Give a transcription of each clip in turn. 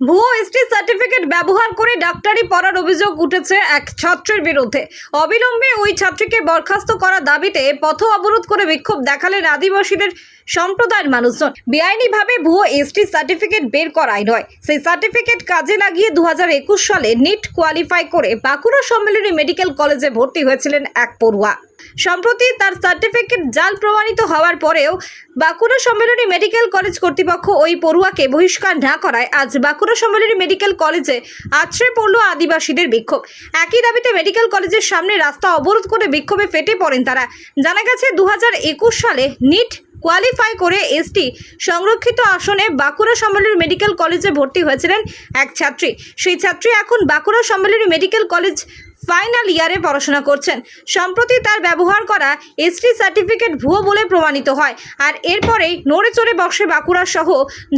ভুয়ো ST certificate ব্যবহার করে ডাক্তারি পড়ার অভিযোগ উঠেছে এক ছাত্রের বিরুদ্ধে। অবিলম্বে ওই ছাত্রীকে বরখাস্ত করার দাবিতে পথ অবরোধ করে বিক্ষোভ দেখালেন আদিবাসীদের সম্প্রদায়ের মানুষজন। বেআইনিভাবে ভুয়ো এসটি সার্টিফিকেট বের করাই নয়। সেই সার্টিফিকেট কাজে লাগিয়ে দু হাজার একুশ সালে নিট কোয়ালিফাই করে বাঁকুড়া সম্মেলনী মেডিকেল কলেজে ভর্তি হয়েছিলেন এক পড়ুয়া। সম্প্রতি তার সার্টিফিকেট জাল প্রমাণিত হওয়ার পরেও বাঁকুড়া সম্মেলনী মেডিকেল কলেজ কর্তৃপক্ষ ওই পড়ুয়াকে বহিষ্কার না করায় আজ বাঁকুড়া সম্মেলনী মেডিকেল কলেজে আছড়ে পড়ল আদিবাসীদের বিক্ষোভ। একই দাবিতে মেডিকেল কলেজের সামনে রাস্তা অবরোধ করে বিক্ষোভে ফেটে পড়েন তারা। জানা গেছে দু হাজার একুশ সালে নিট কোয়ালিফাই করে এসটি সংরক্ষিত আসনে বাঁকুড়া সম্মেলনী মেডিকেল কলেজে ভর্তি হয়েছিলেন এক ছাত্রী। সেই ছাত্রী এখন Bankura Sammilani medical college final ইয়ারে পড়াশোনা করছেন। সম্প্রতি তার ব্যবহার করা এসটি সার্টিফিকেট ভুয়ো বলে প্রমাণিত হয়। আর এরপরেই নড়ে চড়ে বসে বাঁকুড়া সহ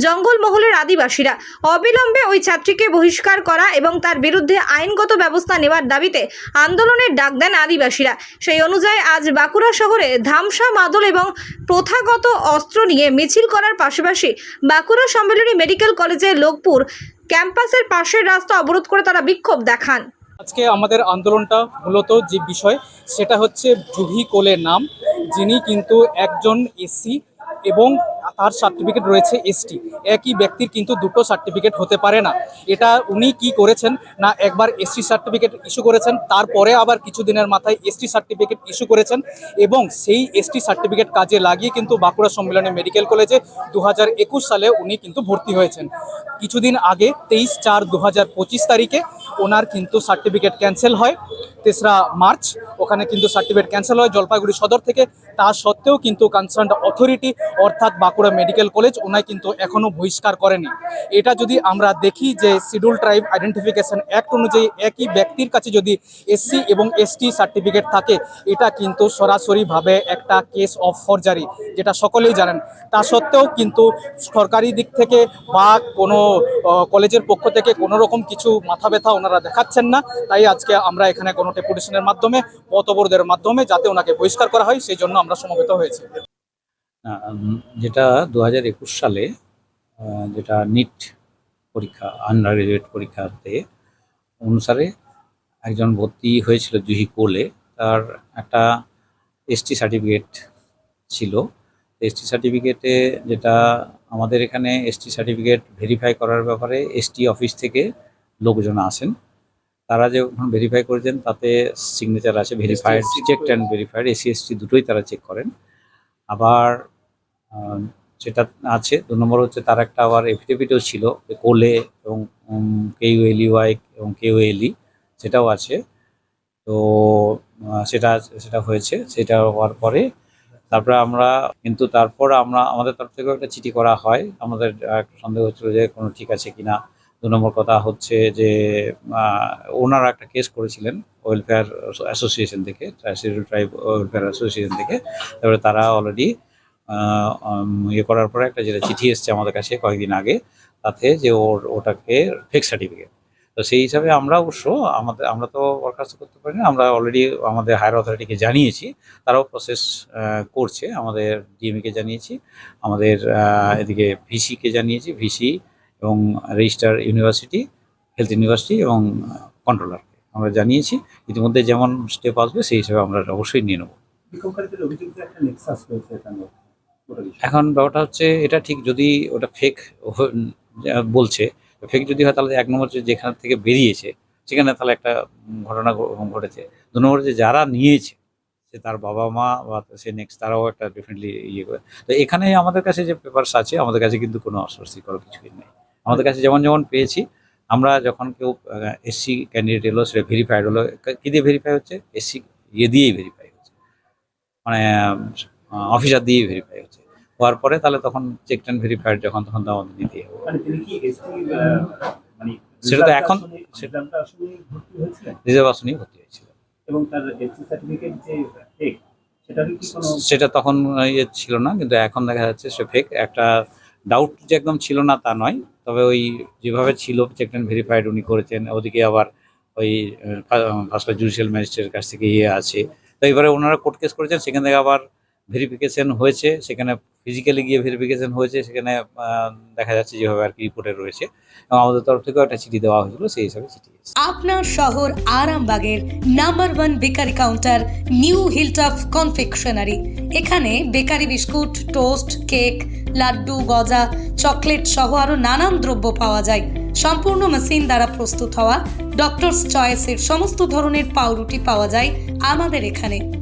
জঙ্গলমহলের আদিবাসীরা। অবিলম্বে ওই ছাত্রীকে বহিষ্কার করা এবং তার বিরুদ্ধে আইনগত ব্যবস্থা নেওয়ার দাবিতে আন্দোলনের ডাক দেন আদিবাসীরা। সেই অনুযায়ী আজ বাঁকুড়া শহরে ধামসা, মাদল এবং প্রথাগত অস্ত্র নিয়ে মিছিল করার পাশাপাশি বাঁকুড়া সম্মেলনী মেডিকেল কলেজের লোকপুর ক্যাম্পাসের পাশের রাস্তা অবরোধ করে তারা বিক্ষোভ দেখান। আজকে আমাদের আন্দোলনটা মূলত যে বিষয়, সেটা হচ্ছে জুহি কোলের নাম। যিনি কিন্তু একজন এসি এবং তার সার্টিফিকেট রয়েছে এসটি একই ব্যক্তির কিন্তু দুটো সার্টিফিকেট হতে পারে না। এটা উনি কি করেছেন না একবার এসটি সার্টিফিকেট ইস্যু করেছেন, তারপরে আবার কিছুদিনের মাথায় এসটি সার্টিফিকেট ইস্যু করেছেন এবং সেই এসটি সার্টিফিকেট কাজে লাগিয়ে কিন্তু বাঁকুড়া সম্মেলনী মেডিকেল কলেজে দু হাজার একুশ সালে উনি কিন্তু ভর্তি হয়েছেন। কিছুদিন আগে তেইশ চার দু তারিখে ওনার কিন্তু সার্টিফিকেট ক্যান্সেল হয়। তেসরা মার্চ, ওখানে কিন্তু সার্টিফিকেট ক্যান্সেল হয় জলপাইগুড়ি সদর থেকে। তা সত্ত্বেও কিন্তু কনসার্ন অথরিটি অর্থাৎ বাঁকুড়া মেডিকেল কলেজ ওনায় কিন্তু এখনও বহিষ্কার করেনি। এটা যদি আমরা দেখি যে শিডিউল ট্রাইব আইডেন্টিফিকেশন অ্যাক্ট অনুযায়ী একই ব্যক্তির কাছে যদি এসসি এবং এসটি সার্টিফিকেট থাকে, এটা কিন্তু সরাসরিভাবে একটা কেস অফ ফরজারি যেটা সকলেই জানেন। তা সত্ত্বেও কিন্তু সরকারি দিক থেকে বা কোনো কলেজের পক্ষ থেকে কোনো রকম কিছু মাথা ব্যথা ওনারা দেখাচ্ছেন না। তাই আজকে আমরা এখানে কোনো ডেপুটেশনের মাধ্যমে অবরোধের মাধ্যমে যাতে ওনাকে বহিষ্কার করা হয়, সেই জন্য আমরা সমবেত হয়েছি। যেটা দু হাজার একুশ সালে যেটা নিট পরীক্ষা আন্ডার গ্রাজুয়েট পরীক্ষাতে অনুসারে একজন ভর্তি হয়েছিল জুহি কোলে। তার একটা এসটি সার্টিফিকেট ছিল। এসটি সার্টিফিকেটে যেটা আমাদের এখানে এসটি সার্টিফিকেট ভেরিফাই করার ব্যাপারে এসটি অফিস থেকে লোকজন আসেন। তারা যখন ভেরিফাই করেছেন তাতে সিগনেচার আছে verified check and verified SC দুটোই তারা চেক করেন। আবার যেটা আছে দু নম্বর হচ্ছে তার একটা আবার এফিডেভিটও ছিল কোলে এবং কেইউ ওয়াই এবং কেইউ এলই সেটাও আছে। তো সেটা সেটা হয়েছে সেটা হওয়ার পরে তারপরে আমরা কিন্তু তারপর আমরা আমাদের তরফ থেকেও একটা চিঠি করা হয়। আমাদের একটা সন্দেহ হচ্ছিল যে কোনো ঠিক আছে কিনা। দু নম্বর কথা হচ্ছে যে ওনারা একটা কেস করেছিলেন ওয়েলফেয়ার অ্যাসোসিয়েশন থেকে ট্রাইব ওয়েলফেয়ার অ্যাসোসিয়েশন থেকে। তারপরে তারা অলরেডি ইয়ে করার পরে একটা যেটা চিঠি এসছে আমাদের কাছে কয়েকদিন আগে, তাতে যে ওর, ওটাকে ফেক সার্টিফিকেট তো সেই হিসাবে আমরা অবশ্য আমাদের, আমরা তো বরখাস্ত করতে পারি না আমরা অলরেডি আমাদের হায়ার অথরিটিকে জানিয়েছি, তারাও প্রসেস করছে। আমাদের ডিএমইকে জানিয়েছি, আমাদের এদিকে ভিসিকে জানিয়েছি ভিসি এবং রেজিস্টার ইউনিভার্সিটি হেলথ ইউনিভার্সিটি এবং কন্ট্রোলারকে আমরা জানিয়েছি। ইতিমধ্যে যেমন স্টেপ আসবে সেই হিসাবে আমরা অবশ্যই নিয়ে নেব। এখানে ব্যাপারটা হচ্ছে এটা ঠিক যদি ওটা ফেক বলছে ফেক যদি হয় তাহলে এক নম্বর যেখান থেকে বেরিয়েছে সেখানে তাহলে একটা ঘটনা ঘটেছে। দু নম্বর যে যারা নিয়েছে সে তার বাবা মা বা সে নেক্সট তারাও একটা ডেফিনেটলি ইয়ে করে। তো এখানে আমাদের কাছে যে পেপারস আছে আমাদের কাছে কিন্তু কোনো অস্বস্তিকর কিছুই নেই। আমাদের কাছে যেমন যেমন পেয়েছি আমরা যখন কেউ এসসি ক্যান্ডিডেট এলো সেটা ভেরিফাইড হলো কী দিয়ে ভেরিফাই হচ্ছে? এসসি ইয়ে দিয়েই ভেরিফাই হচ্ছে। মানে অফিসার দিয়েই ভেরিফাই হচ্ছে। হওয়ার পরে তাহলে তখন চেক অ্যান্ড ভেরিফাইড যখন তখন তো আমাদের দিতেই হবে। মানে মানে সেটা তো এখন- রিজার্ভ আসনেই ভর্তি হয়েছিল? এবং তার সার্টিফিকেট যে সেটা তখন ইয়ে ছিল না কিন্তু এখন দেখা যাচ্ছে সে ফেক একটা ডাউট যে একদম ছিল না তা নয় তবে ওই যেভাবে ছিল চেক অ্যান্ড ভেরিফাইড উনি করেছেন, ওদিকে আবার ওই ফার্স্ট জুডিশিয়াল ম্যাজিস্ট্রেটের কাছ থেকে ইয়ে আছে। তো এবারে ওনারা কোর্ট কেস করেছেন, সেখান থেকে আবার ভেরিফিকেশন হয়েছে, সেখানে ফিজিক্যালি গিয়ে ভেরিফিকেশন হয়েছে, সেখানে দেখা যাচ্ছে যেভাবে আর কি রিপোর্টে রয়েছে। এবং আমাদের তরফ থেকেও একটা চিঠি দেওয়া হয়েছিল, সেই হিসাবে চিঠি আপনার শহর আরামবাগের number one bakery counter, New Hilltop Confectionery. এখানে bakery biscuit, toast, cake, laddu, গজা, চকলেট সহ আরও নানান দ্রব্য পাওয়া যায়। সম্পূর্ণ মেশিন দ্বারা প্রস্তুত হওয়া ডক্টরস চয়েসের সমস্ত ধরনের পাউরুটি পাওয়া যায় আমাদের এখানে।